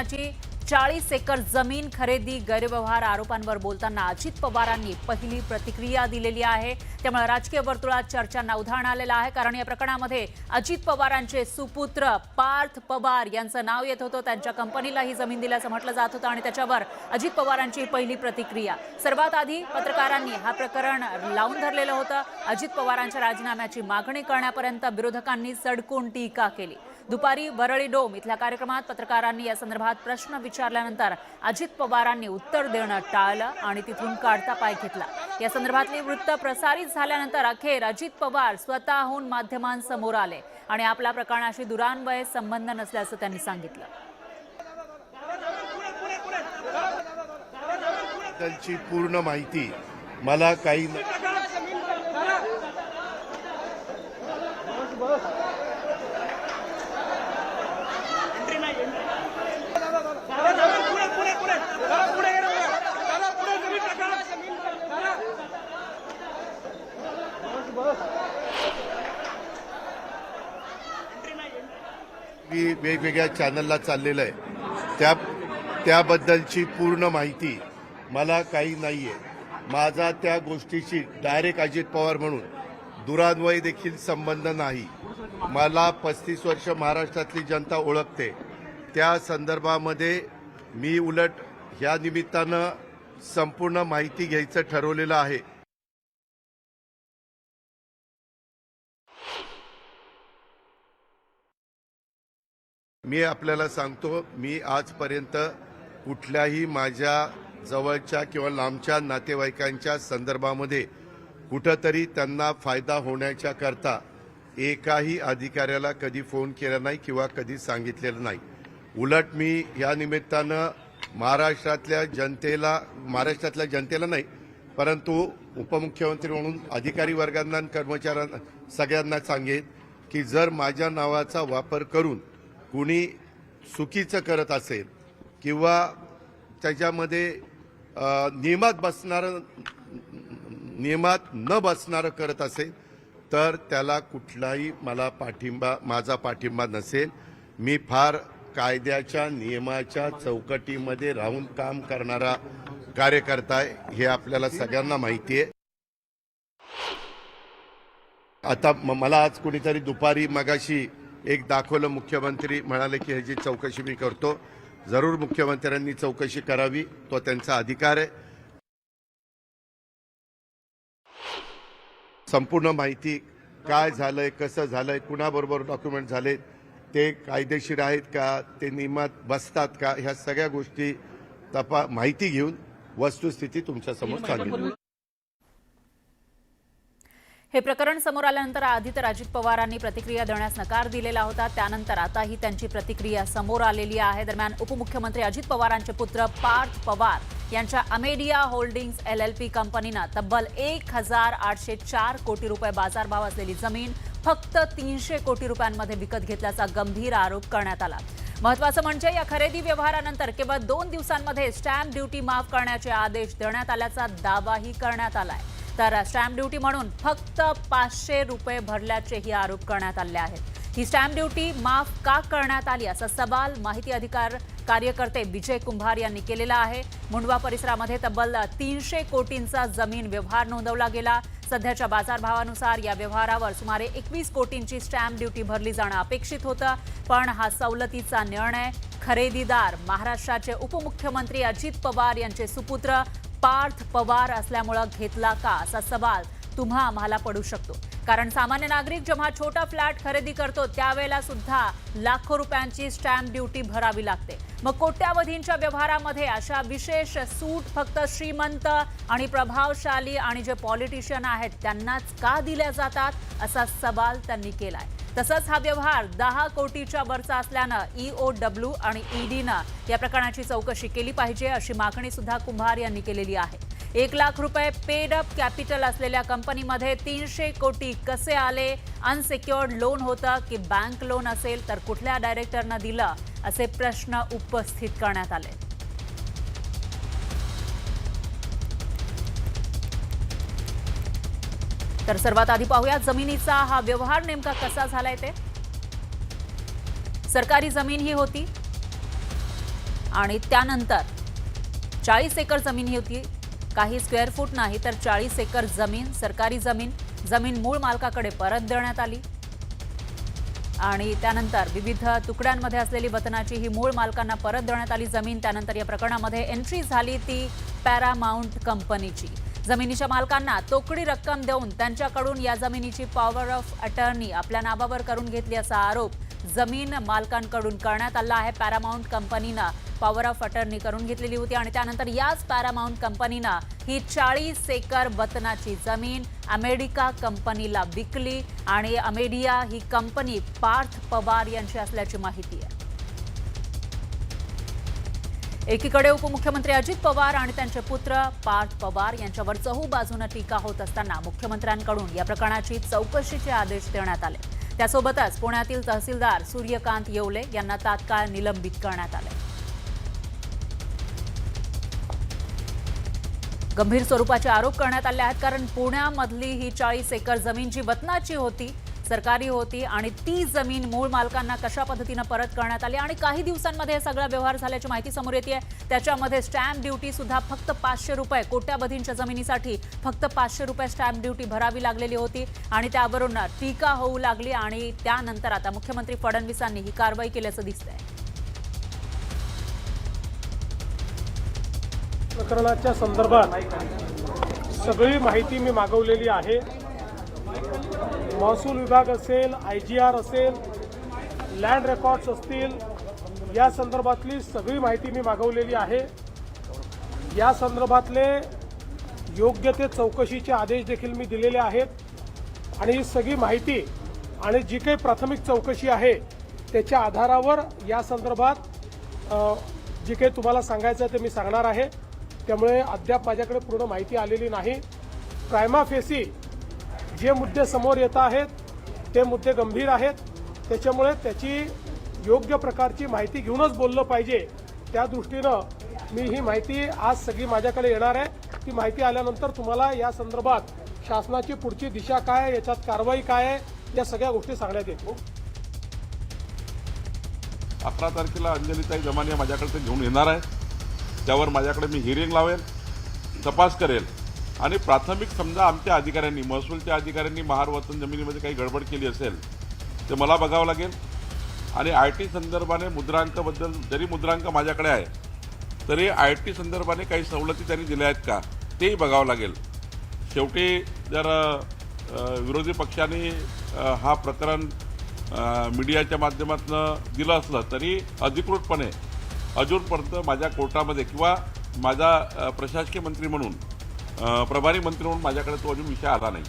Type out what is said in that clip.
शासनाची चाळीस एकर जमीन खरेदी गैरव्यवहार आरोपांवर बोलताना अजित पवारांनी पहिली प्रतिक्रिया दिलेली आहे. त्यामुळे राजकीय वर्तुळात चर्चांना उधाण आलेलं आहे. कारण या प्रकरणामध्ये अजित पवारांचे सुपुत्र पार्थ पवार यांचं नाव येत होतं. त्यांच्या कंपनीला ही जमीन दिल्याचं म्हटलं जात होतं आणि त्याच्यावर अजित पवारांची पहिली प्रतिक्रिया. सर्वात आधी पत्रकारांनी हा प्रकरण लावून धरलेलं होतं. अजित पवारांच्या राजीनाम्याची मागणी करण्यापर्यंत विरोधकांनी सडकून टीका केली. दुपारी वरळी डोम इथल्या कार्यक्रमात पत्रकारांनी या संदर्भात प्रश्न विचारल्यानंतर अजित पवारांनी उत्तर देणं टाळलं आणि तिथून काढता पाय घेतला. या संदर्भातली वृत्त प्रसारित झाल्यानंतर अखेर अजित पवार स्वतःहून माध्यमांसमोर आले आणि आपला प्रकरणाशी दुरान्वये संबंध नसल्याचं त्यांनी सांगितलं. त्यांची पूर्ण माहिती मला काही मी वेगवेगळ्या चॅनलला चाललेलं आहे. त्या त्याबद्दलची पूर्ण माहिती मला काही नाही आहे माझा त्या गोष्टीशी डायरेक्ट अजित पवार म्हणून दुरान्वय देखील संबंध नाही. मला पस्तीस वर्ष महाराष्ट्रातली जनता ओळखते. त्या संदर्भामध्ये मी उलट ह्या निमित्तानं संपूर्ण माहिती घ्यायचं ठरवलेलं आहे. मी आपल्याला सांगतो मी आजपर्यंत कुठल्याही माझ्या जवळच्या किंवा लांबच्या नातेवाईकांच्या संदर्भामध्ये कुठंतरी त्यांना फायदा होण्याच्या करता एकाही अधिकाऱ्याला कधी फोन केला नाही किंवा कधी सांगितलेलं नाही. उलट मी या निमित्तानं महाराष्ट्रातल्या जनतेला महाराष्ट्रातल्या जनतेला नाही परंतु उपमुख्यमंत्री म्हणून अधिकारी वर्गांना आणि कर्मचाऱ्यांना सगळ्यांना सांगेन की जर माझ्या नावाचा वापर करून कुणी चुकीचं करत असेल किंवा त्याच्यामध्ये नियमात बसणारं नियमात न बसणारं करत असेल तर त्याला कुठलाही मला पाठिंबा माझा पाठिंबा नसेल. मी फार कायद्याच्या नियमाच्या चौकटीमध्ये राहून काम करणारा कार्यकर्ता आहे हे आपल्याला सगळ्यांना माहिती आहे. आता मला आज कुणीतरी दुपारी मगाशी एक दाखवलं मुख्यमंत्री म्हणाले की ह्याची चौकशी मी करतो. जरूर मुख्यमंत्र्यांनी चौकशी करावी तो त्यांचा अधिकार आहे. संपूर्ण माहिती काय झालंय कसं झालंय कुणाबरोबर डॉक्युमेंट झालेत ते कायदेशीर आहेत का ते नियमात बसतात का ह्या सगळ्या गोष्टी तपा माहिती घेऊन वस्तुस्थिती तुमच्यासमोर सांगेल हे प्रकरण समोर आल्यानंतर आधी तर अजित पवारांनी प्रतिक्रिया देण्यास नकार दिलेला होता. त्यानंतर आताही त्यांची प्रतिक्रिया समोर आलेली आहे. दरम्यान उपमुख्यमंत्री अजित पवारांचे पुत्र पार्थ पवार यांच्या Amadea holdings L L P कंपनीनं तब्बल एक हजार आठशे चार कोटी रुपये बाजारभाव असलेली जमीन फक्त तीनशे कोटी रुपयांमध्ये विकत घेतल्याचा गंभीर आरोप करण्यात आला. महत्वाचं म्हणजे या खरेदी व्यवहारानंतर केवळ दोन दिवसांमध्ये स्टॅम्प ड्युटी माफ करण्याचे आदेश देण्यात आल्याचा दावाही करण्यात आलाय. तर स्टॅम्प ड्युटी म्हणून फक्त पाचशे रुपये भरल्याचेही आरोप करण्यात आले आहेत. ही स्टॅम्प ड्युटी माफ का करण्यात आली असा सवाल माहिती अधिकार कार्यकर्ते विजय कुंभार यांनी केलेला आहे. मुंडवा परिसरामध्ये तब्बल तीनशे कोटींचा जमीन व्यवहार नोंदवला गेला. सध्याच्या बाजारभावानुसार या व्यवहारावर सुमारे एकवीस कोटींची स्टॅम्प ड्युटी भरली जाणं अपेक्षित होतं पण हा सवलतीचा निर्णय खरेदीदार महाराष्ट्राचे उपमुख्यमंत्री अजित पवार यांचे सुपुत्र पार्थ पवार असल्यामुळं घेतला का असा सवाल तुम्हा आम्हाला पडू शकतो. कारण सामान्य नागरिक जेव्हा छोटा फ्लॅट खरेदी करतो त्यावेळेला सुद्धा लाखो रुपयांची स्टॅम्प ड्युटी भरावी लागते. मग कोट्यावधींच्या व्यवहारामध्ये अशा विशेष सूट फक्त श्रीमंत आणि प्रभावशाली आणि जे पॉलिटिशियन आहेत त्यांनाच का दिल्या जातात असा सवाल त्यांनी केलाय. तसंच हा व्यवहार दहा कोटीच्या वरचा असल्यानं ईओ डब्ल्यू आणि ईडीनं या प्रकरणाची चौकशी केली पाहिजे अशी मागणी सुद्धा कुंभार यांनी केलेली आहे. एक लाख रुपये पेड अप कॅपिटल असलेल्या कंपनीमध्ये तीनशे कोटी कसे आले? अनसिक्युअर्ड लोन होतं की बँक लोन असेल तर कुठल्या डायरेक्टरनं दिलं? असे प्रश्न उपस्थित करण्यात आले. तर सर्वात आधी पाहूया जमिनीचा हा व्यवहार नेमका कसा झालाय ते. सरकारी जमीन ही होती. आणि त्यानंतर चाळीस एकर जमीन ही होती. काही स्क्वेअर फूट नाही तर चाळीस एकर जमीन सरकारी जमीन जमीन मूळ मालकाकडे परत देण्यात आली. आणि त्यानंतर विविध तुकड्यांमध्ये असलेली वतनाची ही मूळ मालकांना परत देण्यात आली जमीन. त्यानंतर या प्रकरणामध्ये एंट्री झाली ती पॅरामाउंट कंपनीची. जमिनीच्या मालकांना तोकडी रक्कम देऊन त्यांच्याकडून या जमिनीची पॉवर ऑफ अटर्नी आपल्या नावावर करून घेतली असा आरोप जमीन मालकांकडून करण्यात आला आहे. पॅरामाऊंट कंपनीनं पॉवर ऑफ अटर्नी करून घेतलेली होती आणि त्यानंतर याच पॅरामाऊंट कंपनीनं ही चाळीस एकर वतनाची जमीन अमेरिका कंपनीला विकली आणि अमेडिया ही कंपनी पार्थ पवार यांची असल्याची माहिती आहे. एकीकडे उपमुख्यमंत्री अजित पवार आणि त्यांचे पुत्र पार्थ पवार यांच्यावर चहू बाजूनं टीका होत असताना मुख्यमंत्र्यांकडून या प्रकरणाची चौकशीचे आदेश देण्यात आले. त्यासोबतच पुण्यातील तहसीलदार सूर्यकांत येवले यांना तात्काळ निलंबित करण्यात आले. गंभीर स्वरूपाचे आरोप करण्यात आले आहेत कारण पुण्यामधली ही चाळीस एकर जमीन जी वतनाची होती सरकारी होती आणि ती जमीन मूळ मालकांना कशा पद्धतीनं परत करण्यात आली आणि काही दिवसांमध्ये हे सगळा व्यवहार झाल्याची माहिती समोर येते त्याच्यामध्ये स्टॅम्प ड्युटी सुद्धा फक्त पाचशे रुपये कोट्यावधींच्या जमिनीसाठी फक्त पाचशे रुपये स्टॅम्प ड्युटी भरावी लागलेली होती आणि त्यावरून टीका होऊ लागली आणि त्यानंतर आता मुख्यमंत्री फडणवीसांनी ही कारवाई केल्याचं दिसतंय. प्रकरणाच्या संदर्भात सगळी माहिती मी मागवलेली आहे. महसूल विभाग असेल आय जी आर असेल लँड रेकॉर्ड्स असतील या संदर्भातली सगळी माहिती मी मागवलेली आहे. या संदर्भातले योग्य ते चौकशीचे आदेश देखील मी दिलेले आहेत. आणि ही सगळी माहिती आणि जी काही प्राथमिक चौकशी आहे त्याच्या आधारावर या संदर्भात जे काही तुम्हाला सांगायचं आहे ते मी सांगणार आहे. त्यामुळे अद्याप माझ्याकडे पूर्ण माहिती आलेली नाही. प्रायमा फेसी जे मुद्दे समोर येत आहेत ते मुद्दे गंभीर आहेत. त्याच्यामुळे त्याची योग्य प्रकारची माहिती घेऊनच बोललं पाहिजे. त्या दृष्टीनं मी ही माहिती आज सगळी माझ्याकडे येणार आहे. ती माहिती आल्यानंतर तुम्हाला या संदर्भात शासनाची पुढची दिशा काय आहे, याच्यात कारवाई काय आहे या सगळ्या गोष्टी सांगण्यात येतील. अकरा तारखेला अंजलीताई जमानिया माझ्याकडे ते घेऊन येणार आहे. त्यावर माझ्याकडे मी हिअरिंग लावेल तपास करेल. आणि प्राथमिक समजा आमच्या अधिकाऱ्यांनी महसूलच्या अधिकाऱ्यांनी महारवतन जमिनीमध्ये काही गडबड केली असेल ते मला बघावं लागेल. आणि आय टी संदर्भाने मुद्रांकाबद्दल जरी मुद्रांक माझ्याकडे आहे तरी आय टी संदर्भाने काही सवलती त्यांनी दिल्या आहेत का तेही बघावं लागेल. शेवटी जर विरोधी पक्षाने हा प्रकरण मीडियाच्या माध्यमातून दिलं असलं तरी अधिकृतपणे अजूनपर्यंत माझ्या कोर्टामध्ये किंवा माझा प्रशासकीय मंत्री म्हणून प्रभारी मंत्री म्हणून माझ्याकडे तो अजून विषय आला नाही.